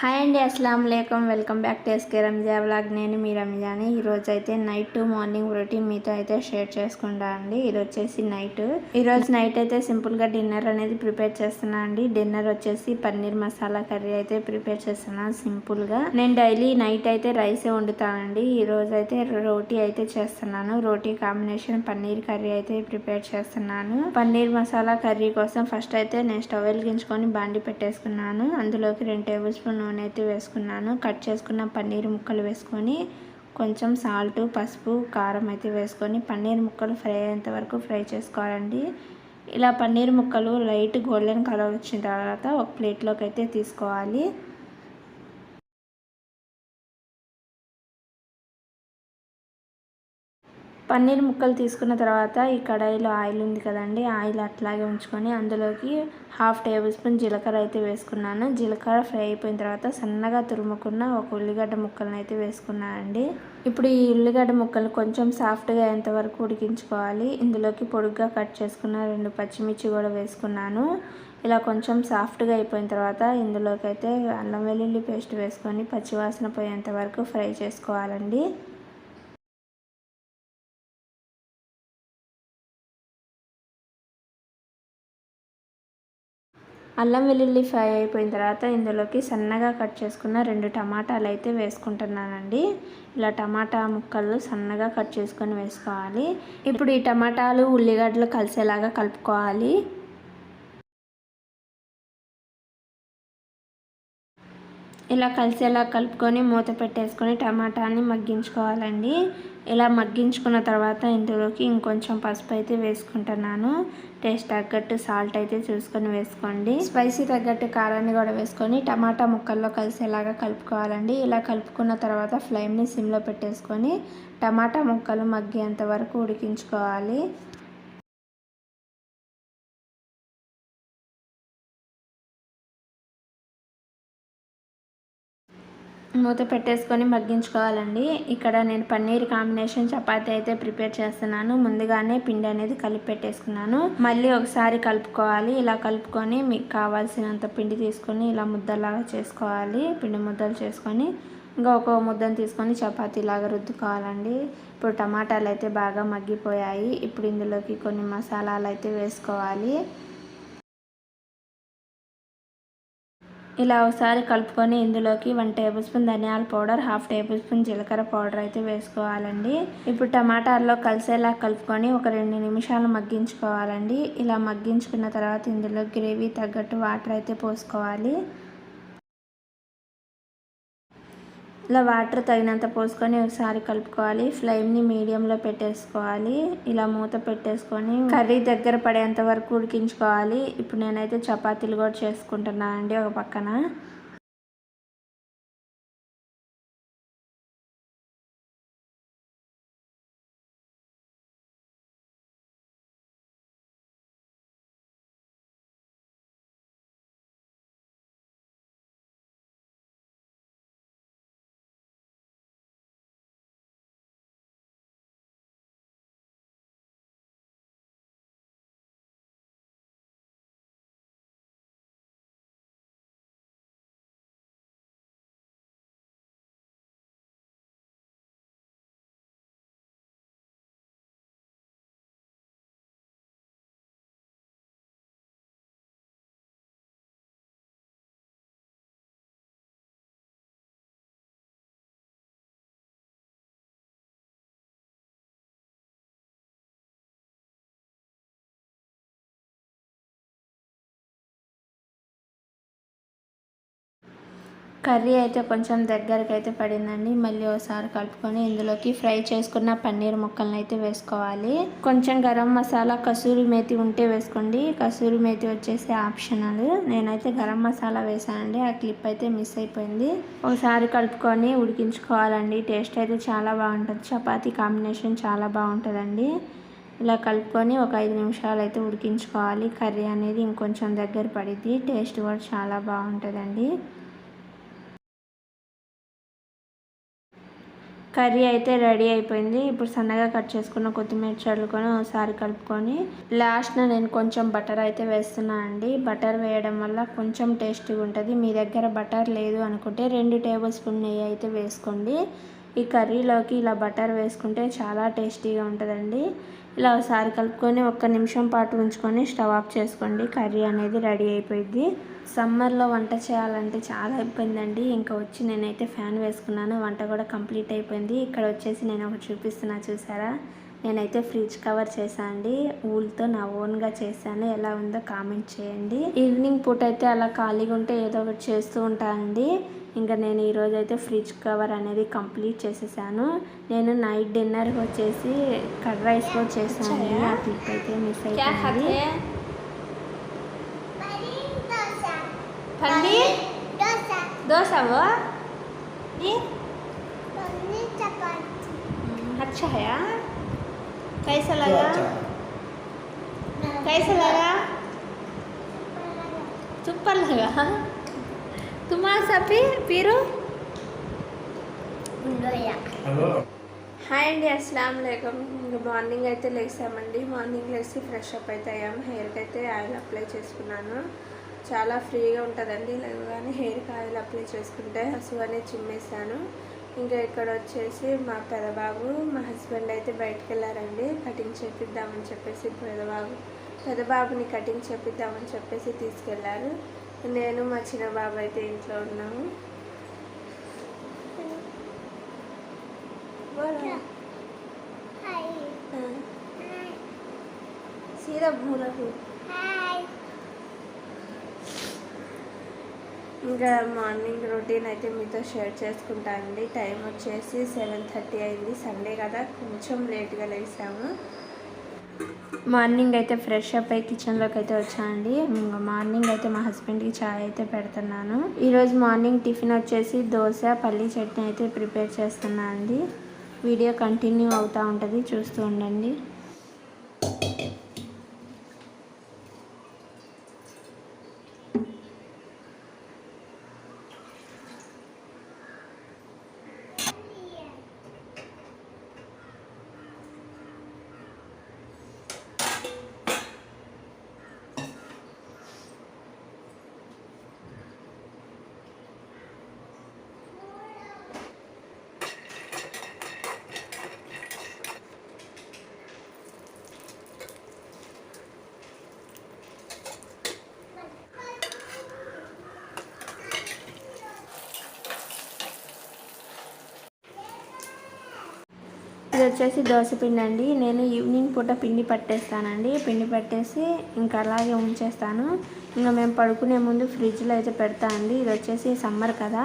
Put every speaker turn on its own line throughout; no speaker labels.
Hi అండి అస్సలం లేకం welcome back to SK Ranja blog నేను మీ రంజాని ఈరోజు అయితే నైట్ టు మార్నింగ్ రొటీన్ మీతో అయితే షేర్ చేసుకుంటా అండి. ఇది వచ్చేసి నైట్. ఈరోజు నైట్ అయితే సింపుల్గా డిన్నర్ అనేది ప్రిపేర్ చేస్తున్నా అండి. డిన్నర్ వచ్చేసి పన్నీర్ మసాలా కర్రీ అయితే ప్రిపేర్ చేస్తున్నాను సింపుల్గా నేను డైలీ నైట్ అయితే రైసే వండుతానండి ఈరోజు అయితే రోటీ అయితే చేస్తున్నాను. రోటీ కాంబినేషన్ పన్నీర్ కర్రీ అయితే ప్రిపేర్ చేస్తున్నాను. పన్నీర్ మసాలా కర్రీ కోసం ఫస్ట్ అయితే నేను స్టవ్ వెలిగించుకొని బాండి పెట్టేసుకున్నాను. అందులోకి రెండు టేబుల్ స్పూన్ నూనె అయితే వేసుకున్నాను. కట్ చేసుకున్న పన్నీర్ ముక్కలు వేసుకొని కొంచెం సాల్ట్ పసుపు కారం అయితే వేసుకొని పన్నీర్ ముక్కలు ఫ్రై అయ్యేంత వరకు ఫ్రై చేసుకోవాలండి. ఇలా పన్నీర్ ముక్కలు లైట్ గోల్డెన్ కలర్ వచ్చిన తర్వాత ఒక ప్లేట్లోకి అయితే తీసుకోవాలి. పన్నీర్ ముక్కలు తీసుకున్న తర్వాత ఈ కడాయిలో ఆయిల్ ఉంది కదండి ఆయిల్ అట్లాగే ఉంచుకొని అందులోకి హాఫ్ టేబుల్ స్పూన్ జీలకర్ర అయితే వేసుకున్నాను. జీలకర్ర ఫ్రై అయిపోయిన తర్వాత సన్నగా తురుముకున్న ఒక ఉల్లిగడ్డ ముక్కలను అయితే వేసుకున్నానండి ఇప్పుడు ఈ ఉల్లిగడ్డ ముక్కలు కొంచెం సాఫ్ట్గా అయ్యేంతవరకు ఉడికించుకోవాలి. ఇందులోకి పొడుగ్గా కట్ చేసుకున్న రెండు పచ్చిమిర్చి కూడా వేసుకున్నాను. ఇలా కొంచెం సాఫ్ట్గా అయిపోయిన తర్వాత ఇందులోకి అయితే అల్లం వెల్లుల్లి పేస్ట్ వేసుకొని పచ్చివాసన పోయేంత వరకు ఫ్రై చేసుకోవాలండి. అల్లం వెల్లుల్లి ఫ్రై అయిపోయిన తర్వాత ఇందులోకి సన్నగా కట్ చేసుకున్న రెండు టమాటాలు అయితే వేసుకుంటున్నానండి. ఇలా టమాటా ముక్కలు సన్నగా కట్ చేసుకొని వేసుకోవాలి. ఇప్పుడు ఈ టమాటాలు ఉల్లిగడ్డలు కలిసేలాగా కలుపుకోవాలి. ఇలా కలిసేలా కలుపుకొని మూత పెట్టేసుకొని టమాటాని మగ్గించుకోవాలండి. ఇలా మగ్గించుకున్న తర్వాత ఇందులోకి ఇంకొంచెం పసుపు అయితే వేసుకుంటున్నాను. టేస్ట్ తగ్గట్టు సాల్ట్ అయితే చూసుకొని వేసుకోండి. స్పైసీ తగ్గట్టు కారాన్ని కూడా వేసుకొని టమాటా ముక్కల్లో కలిసేలాగా కలుపుకోవాలండి. ఇలా కలుపుకున్న తర్వాత ఫ్లేమ్ని సిమ్లో పెట్టేసుకొని టమాటా ముక్కలు మగ్గేంత వరకు ఉడికించుకోవాలి. మూత పెట్టేసుకొని మగ్గించుకోవాలండి. ఇక్కడ నేను పన్నీర్ కాంబినేషన్ చపాతి అయితే ప్రిపేర్ చేస్తున్నాను. ముందుగానే పిండి అనేది కలిపి పెట్టేసుకున్నాను. మళ్ళీ ఒకసారి కలుపుకోవాలి. ఇలా కలుపుకొని మీకు కావాల్సినంత పిండి తీసుకొని ఇలా ముద్దలాగా చేసుకోవాలి. పిండి ముద్దలు చేసుకొని ఇంకా ఒక ముద్దను తీసుకొని చపాతీలాగా రుద్దుకోవాలండి. ఇప్పుడు టమాటాలు అయితే బాగా మగ్గిపోయాయి. ఇప్పుడు ఇందులోకి కొన్ని మసాలాలు అయితే వేసుకోవాలి. ఇలా ఒకసారి కలుపుకొని ఇందులోకి వన్ టేబుల్ స్పూన్ ధనియాల పౌడర్ హాఫ్ టేబుల్ స్పూన్ జీలకర్ర పౌడర్ అయితే వేసుకోవాలండి. ఇప్పుడు టమాటాల్లో కలిసేలా కలుపుకొని ఒక రెండు నిమిషాలు మగ్గించుకోవాలండి. ఇలా మగ్గించుకున్న తర్వాత ఇందులో గ్రేవీ తగ్గట్టు వాటర్ అయితే పోసుకోవాలి. ఇలా వాటర్ తగినంత పోసుకొని ఒకసారి కలుపుకోవాలి. ఫ్లేమ్ని మీడియంలో పెట్టేసుకోవాలి. ఇలా మూత పెట్టేసుకొని కర్రీ దగ్గర పడేంత వరకు ఉడికించుకోవాలి. ఇప్పుడు నేనైతే చపాతీలు కూడా చేసుకుంటున్నానండి ఒక పక్కన. కర్రీ అయితే కొంచెం దగ్గరకు అయితే పడిందండి. మళ్ళీ ఒకసారి కలుపుకొని ఇందులోకి ఫ్రై చేసుకున్న పన్నీర్ ముక్కలను అయితే వేసుకోవాలి. కొంచెం గరం మసాలా కసూరి మేతి ఉంటే వేసుకోండి. కసూరి మేతి వచ్చేసి ఆప్షనల్. నేనైతే గరం మసాలా వేసానండి. ఆ క్లిప్ అయితే మిస్ అయిపోయింది. ఒకసారి కలుపుకొని ఉడికించుకోవాలండి. టేస్ట్ అయితే చాలా బాగుంటుంది. చపాతీ కాంబినేషన్ చాలా బాగుంటుందండి. ఇలా కలుపుకొని ఒక ఐదు నిమిషాలు అయితే ఉడికించుకోవాలి. కర్రీ అనేది ఇంకొంచెం దగ్గర పడిద్ది. టేస్ట్ కూడా చాలా బాగుంటుందండి. కర్రీ అయితే రెడీ అయిపోయింది. ఇప్పుడు సన్నగా కట్ చేసుకున్న కొత్తిమీర చల్లుకొని ఒకసారి కలుపుకొని లాస్ట్న నేను కొంచెం బటర్ అయితే వేస్తున్నా అండి. బటర్ వేయడం వల్ల కొంచెం టేస్టీగా ఉంటుంది. మీ దగ్గర బటర్ లేదు అనుకుంటే రెండు టేబుల్ స్పూన్ నెయ్యి అయితే వేసుకోండి. ఈ కర్రీలోకి ఇలా బటర్ వేసుకుంటే చాలా టేస్టీగా ఉంటుందండి. ఇలా ఒకసారి కలుపుకొని ఒక్క నిమిషం పాటు ఉంచుకొని స్టవ్ ఆఫ్ చేసుకోండి. కర్రీ అనేది రెడీ అయిపోయింది. సమ్మర్లో వంట చేయాలంటే చాలా ఇబ్బంది అండి ఇంకా వచ్చి నేనైతే ఫ్యాన్ వేసుకున్నాను. వంట కూడా కంప్లీట్ అయిపోయింది. ఇక్కడ వచ్చేసి నేను ఒకటి చూపిస్తున్నా చూసారా? నేనైతే ఫ్రిడ్జ్ కవర్ చేశాను అండి ఊల్తో నా ఓన్గా చేశాను ఎలా ఉందో కామెంట్ చేయండి ఈవినింగ్ పూట అయితే అలా ఖాళీగా ఉంటే ఏదో ఒకటి చేస్తూ ఉంటానండి ఇంకా నేను ఈరోజు అయితే ఫ్రిడ్జ్ కవర్ అనేది కంప్లీట్ చేసేసాను నేను నైట్ డిన్నర్ వచ్చేసి కర్డ్ రైస్ కూడా చేశాను ఆ క్లిప్ అయితే మిస్ అయిపోయింది
पनीर
పన్నీర్
डोसा
దోశ वो ये
पनीर चपाती
अच्छा है यार कैसा लगा कैसा लगा సూపర్ లగా తుమ్మా సపి పీరు
Undoya.
హాయ్ అండి అస్సలం లేకం ఇంకా మార్నింగ్ అయితే లేసామండి మార్నింగ్ లేచి ఫ్రెష్ అప్ అయితే అయ్యాము హెయిర్కి అయితే ఆయిల్ అప్లై చేసుకున్నాను చాలా ఫ్రీగా ఉంటుందండి లేవగానే హెయిర్కి ఆయిల్ అప్లై చేసుకుంటే హసువు అనేది చిమ్మేసాను ఇంకా ఇక్కడ వచ్చేసి మా పెదబాబు మా హస్బెండ్ అయితే బయటకు వెళ్ళారండి. కటింగ్ చేపిద్దామని చెప్పేసి పెదబాబు పెదబాబుని కటింగ్ చేపిద్దామని చెప్పేసి తీసుకెళ్ళారు. నేను మా చిన్న బాబు అయితే ఇంట్లో ఉన్నాము. బోలో.
Hi.
ఇంకా మార్నింగ్ రొటీన్ అయితే మీతో షేర్ చేసుకుంటా అండి. టైం వచ్చేసి సెవెన్ థర్టీ అయింది. సండే కదా కొంచెం లేట్గా లేసాము. మార్నింగ్ అయితే ఫ్రెష్ అప్ అయి కిచెన్లోకి అయితే వచ్చానండి ఇంకా మార్నింగ్ అయితే మా హస్బెండ్కి చాయ్ అయితే పెడుతున్నాను. ఈరోజు మార్నింగ్ టిఫిన్ వచ్చేసి దోశ పల్లీ చట్నీ అయితే ప్రిపేర్ చేస్తున్నా అండి. వీడియో కంటిన్యూ అవుతూ ఉంటుంది. చూస్తూ ఉండండి. ఇది వచ్చేసి దోశ పిండి అండి. నేను ఈవినింగ్ పూట పిండి పట్టేస్తానండి. పిండి పట్టేసి ఇంకా అలాగే ఉంచేస్తాను. ఇంకా మేము పడుకునే ముందు ఫ్రిడ్జ్లో అయితే పెడతా అండి. ఇది వచ్చేసి సమ్మర్ కదా.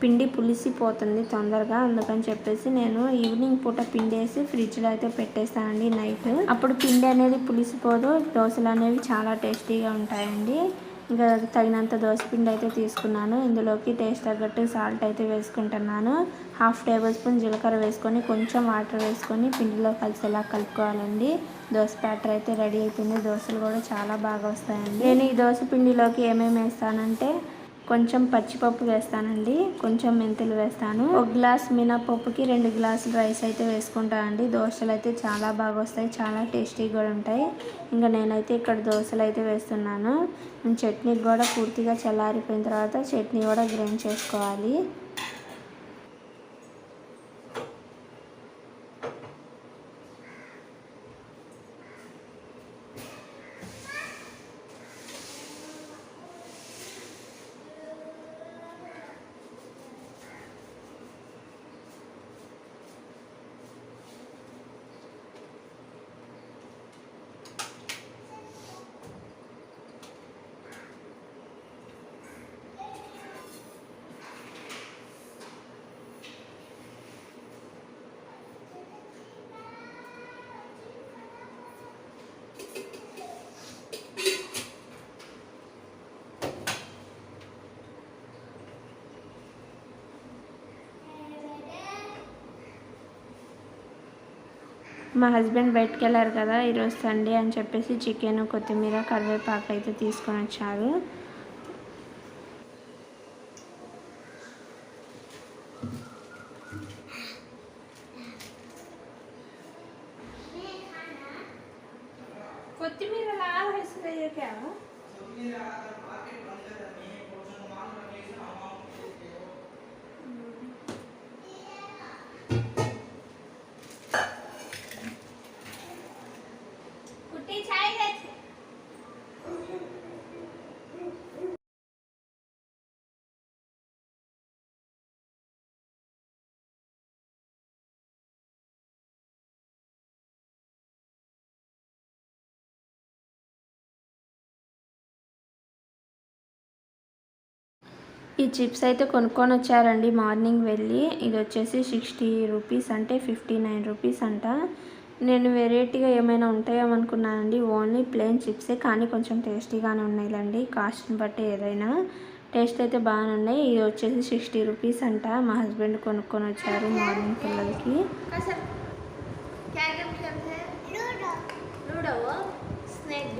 పిండి పులిసిపోతుంది తొందరగా. అందుకని చెప్పేసి నేను ఈవినింగ్ పూట పిండి వేసి ఫ్రిడ్జ్లో అయితే పెట్టేస్తానండి నైట్. అప్పుడు పిండి అనేది పులిసిపోదు. దోశలు అనేవి చాలా టేస్టీగా ఉంటాయండి. ఇంకా తగినంత దోశపిండి అయితే తీసుకున్నాను. ఇందులోకి టేస్ట్ తగ్గట్టు సాల్ట్ అయితే వేసుకుంటున్నాను. హాఫ్ టేబుల్ స్పూన్ జీలకర్ర వేసుకొని కొంచెం వాటర్ వేసుకొని పిండిలో కలిసేలా కలుపుకోవాలండి. దోశ బ్యాటర్ అయితే రెడీ అయిపోయింది. దోశలు కూడా చాలా బాగా వస్తాయండి. నేను ఈ దోశ పిండిలోకి ఏమేమి వేస్తానంటే కొంచెం పచ్చిపప్పు వేస్తానండి. కొంచెం మెంతులు వేస్తాను. ఒక గ్లాస్ మినపప్పుకి రెండు గ్లాసులు రైస్ అయితే వేసుకుంటానండి దోశలు అయితే చాలా బాగా వస్తాయి. చాలా టేస్టీగా కూడా ఉంటాయి. ఇంకా నేనైతే ఇక్కడ దోశలు అయితే వేస్తున్నాను. చట్నీ కూడా పూర్తిగా చల్లారిపోయిన తర్వాత చట్నీ కూడా గ్రైండ్ చేసుకోవాలి. మా హస్బెండ్ బయటకు వెళ్ళారు కదా ఈరోజు సండే అని చెప్పేసి చికెన్ కొత్తిమీర కరివేపాకు అయితే తీసుకొని వచ్చారు. కొత్తిమీర ఈ చిప్స్ అయితే కొనుక్కొని వచ్చారండి మార్నింగ్ వెళ్ళి ఇది వచ్చేసి సిక్స్టీ రూపీస్ అంటే ఫిఫ్టీ నైన్ రూపీస్ అంట. నేను వెరైటీగా ఏమైనా ఉంటాయేమో అనుకున్నానండి ఓన్లీ ప్లెయిన్ చిప్సే కానీ కొంచెం టేస్టీగానే ఉన్నాయిలండి. కాస్ట్ని బట్టి ఏదైనా టేస్ట్ అయితే బాగానే ఉన్నాయి. ఇది వచ్చేసి సిక్స్టీ రూపీస్ అంట. మా హస్బెండ్ కొనుక్కొని వచ్చారు మార్నింగ్ పిల్లలకి.
స్నేక్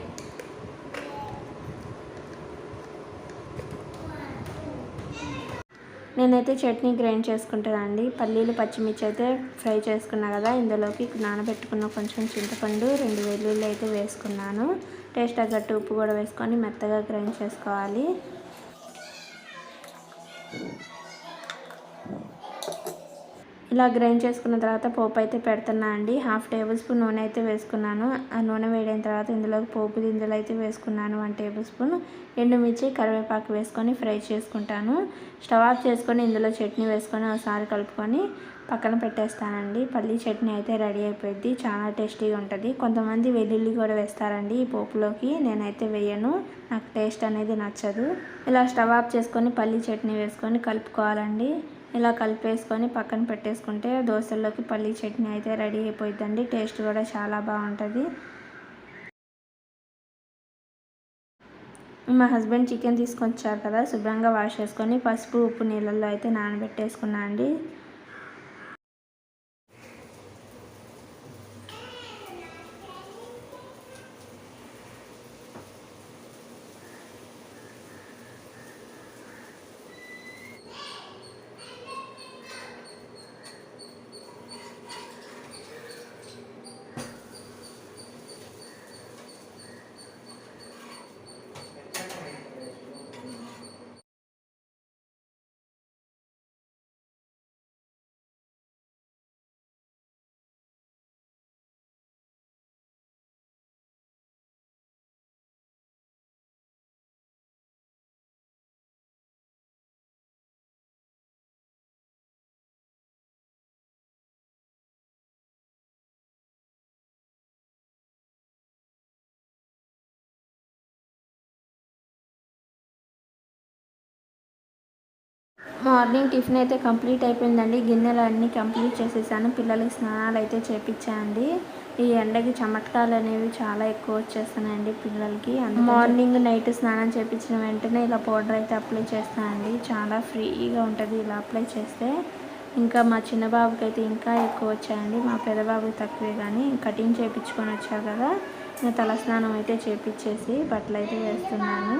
నేనైతే చట్నీ గ్రైండ్ చేసుకుంటానండి. పల్లీలు పచ్చిమిర్చి అయితే ఫ్రై చేసుకున్నా కదా ఇందులోకి నానబెట్టుకున్న కొంచెం చింతపండు రెండు వెల్లుల్లి అయితే వేసుకున్నాను. టేస్ట్ తగ్గట్టు ఉప్పు కూడా వేసుకొని మెత్తగా గ్రైండ్ చేసుకోవాలి. ఇలా గ్రైండ్ చేసుకున్న తర్వాత పోపు అయితే పెడుతున్నా అండి. హాఫ్ టేబుల్ స్పూన్ నూనె అయితే వేసుకున్నాను. ఆ నూనె వేడిన తర్వాత ఇందులోకి పోపు గింజలు అయితే వేసుకున్నాను. వన్ టేబుల్ స్పూన్ ఎండుమిర్చి కరివేపాకు వేసుకొని ఫ్రై చేసుకుంటాను. స్టవ్ ఆఫ్ చేసుకొని ఇందులో చట్నీ వేసుకొని ఒకసారి కలుపుకొని పక్కన పెట్టేస్తానండి. పల్లీ చట్నీ అయితే రెడీ అయిపోయింది. చాలా టేస్టీగా ఉంటుంది. కొంతమంది వెల్లుల్లి కూడా వేస్తారండి ఈ పోపులోకి. నేనైతే వేయను. నాకు టేస్ట్ అనేది నచ్చదు. ఇలా స్టవ్ ఆఫ్ చేసుకొని పల్లీ చట్నీ వేసుకొని కలుపుకోవాలండి. ఇలా కలిపేసుకొని పక్కన పెట్టేసుకుంటే దోశల్లోకి పల్లీ చట్నీ అయితే రెడీ అయిపోయిందండి టేస్ట్ కూడా చాలా బాగుంటుంది. మా హస్బెండ్ చికెన్ తీసుకొచ్చారు కదా శుభ్రంగా వాష్ చేసుకొని పసుపు ఉప్పు నీళ్ళల్లో అయితే నానబెట్టేసుకున్నా అండి. మార్నింగ్ టిఫిన్ అయితే కంప్లీట్ అయిపోయిందండి. గిన్నెలు అన్నీ కంప్లీట్ చేసేసాను. పిల్లలకి స్నానాలు అయితే చేపించాయండి ఈ ఎండకి చమటకాలు అనేవి చాలా ఎక్కువ వచ్చేస్తున్నాయండి పిల్లలకి. మార్నింగ్ నైట్ స్నానం చేపించిన వెంటనే ఇలా పౌడర్ అయితే అప్లై చేస్తానండి చాలా ఫ్రీగా ఉంటుంది ఇలా అప్లై చేస్తే. ఇంకా మా చిన్న బాబుకి అయితే ఇంకా ఎక్కువ వచ్చాయండి. మా పెద్ద బాబుకి తక్కువే కానీ కటింగ్ చేయించుకొని వచ్చారు కదా. ఇంకా తల స్నానం అయితే చేపించేసి బట్టలు అయితే వేస్తున్నాను.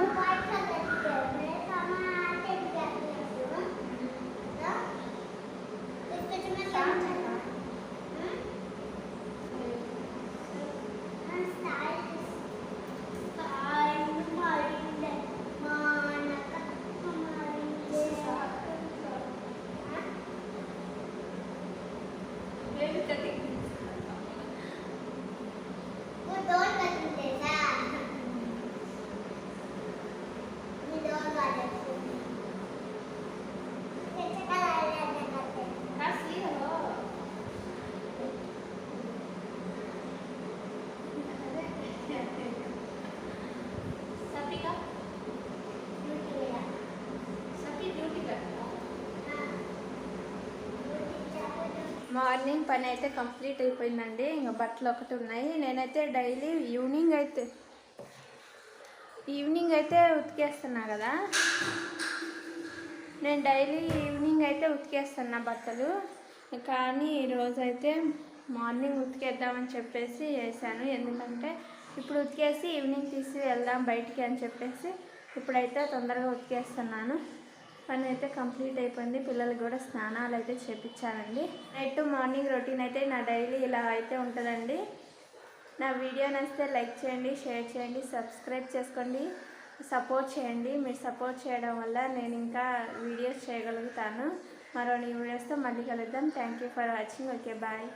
మార్నింగ్ పని అయితే కంప్లీట్ అయిపోయిందండి. ఇంకా బట్టలు ఒకటి ఉన్నాయి. నేనైతే డైలీ ఈవినింగ్ అయితే ఈవినింగ్ అయితే ఉతికేస్తున్నా కదా. నేను డైలీ ఈవినింగ్ అయితే ఉతికేస్తున్నా బట్టలు. కానీ ఈరోజు అయితే మార్నింగ్ ఉతికేద్దామని చెప్పేసి వేసాను. ఎందుకంటే ఇప్పుడు ఉతికేసి ఈవినింగ్ తీసి వెళ్దాం బయటికి అని చెప్పేసి ఇప్పుడైతే తొందరగా ఉతికేస్తున్నాను. పని అయితే కంప్లీట్ అయిపోయింది. పిల్లలకి కూడా స్నానాలు అయితే చేపించానండి నైట్ మార్నింగ్ రొటీన్ అయితే నా డైలీ ఇలా అయితే ఉంటుందండి. నా వీడియో నచ్చితే లైక్ చేయండి షేర్ చేయండి సబ్స్క్రైబ్ చేసుకోండి సపోర్ట్ చేయండి. మీరు సపోర్ట్ చేయడం వల్ల నేను ఇంకా వీడియోస్ చేయగలుగుతాను. మరో న్యూ వీడియోస్తో మళ్ళీ కలుద్దాం. Thank you for watching okay bye